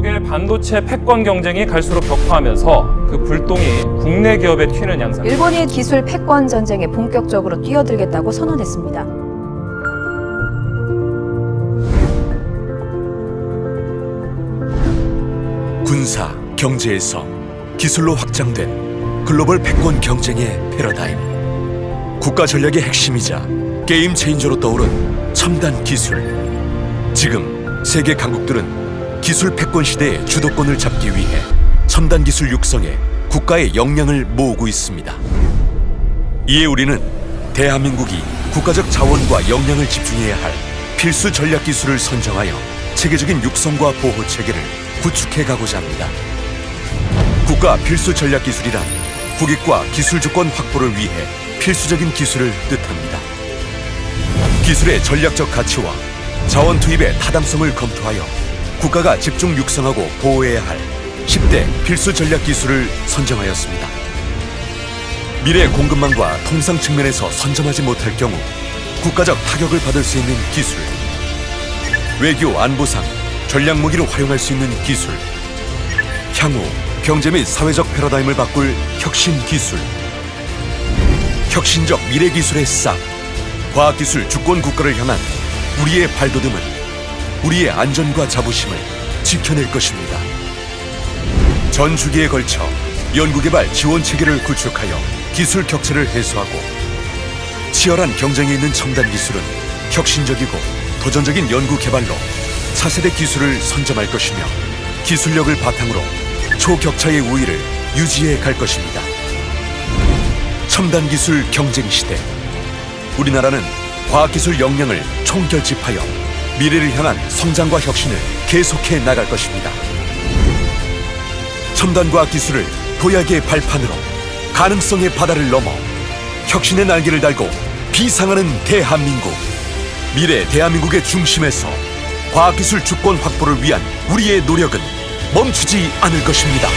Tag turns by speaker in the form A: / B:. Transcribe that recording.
A: 대한민국의 반도체 패권 경쟁이 갈수록 격화하면서 그 불똥이 국내 기업에 튀는 양상.
B: 일본이 기술 패권 전쟁에 본격적으로 뛰어들겠다고 선언했습니다.
C: 군사, 경제에서 기술로 확장된 글로벌 패권 경쟁의 패러다임. 국가 전략의 핵심이자 게임 체인저로 떠오른 첨단 기술. 지금 세계 강국들은 기술 패권 시대의 주도권을 잡기 위해 첨단 기술 육성에 국가의 역량을 모으고 있습니다. 이에 우리는 대한민국이 국가적 자원과 역량을 집중해야 할 필수 전략 기술을 선정하여 체계적인 육성과 보호 체계를 구축해 가고자 합니다. 국가 필수 전략 기술이란 국익과 기술 조건 확보를 위해 필수적인 기술을 뜻합니다. 기술의 전략적 가치와 자원 투입의 타당성을 검토하여 국가가 집중 육성하고 보호해야 할 10대 필수 전략 기술을 선정하였습니다. 미래 공급망과 통상 측면에서 선점하지 못할 경우 국가적 타격을 받을 수 있는 기술, 외교 안보상 전략 무기로 활용할 수 있는 기술, 향후 경제 및 사회적 패러다임을 바꿀 혁신 기술, 혁신적 미래 기술의 싹, 과학기술 주권 국가를 향한 우리의 발돋움은 우리의 안전과 자부심을 지켜낼 것입니다. 전 주기에 걸쳐 연구개발 지원 체계를 구축하여 기술 격차를 해소하고 치열한 경쟁에 있는 첨단 기술은 혁신적이고 도전적인 연구 개발로 차세대 기술을 선점할 것이며 기술력을 바탕으로 초격차의 우위를 유지해 갈 것입니다. 첨단 기술 경쟁 시대 우리나라는 과학기술 역량을 총결집하여 미래를 향한 성장과 혁신을 계속해 나갈 것입니다. 첨단 과학 기술을 도약의 발판으로 가능성의 바다를 넘어 혁신의 날개를 달고 비상하는 대한민국 미래 대한민국의 중심에서 과학기술 주권 확보를 위한 우리의 노력은 멈추지 않을 것입니다.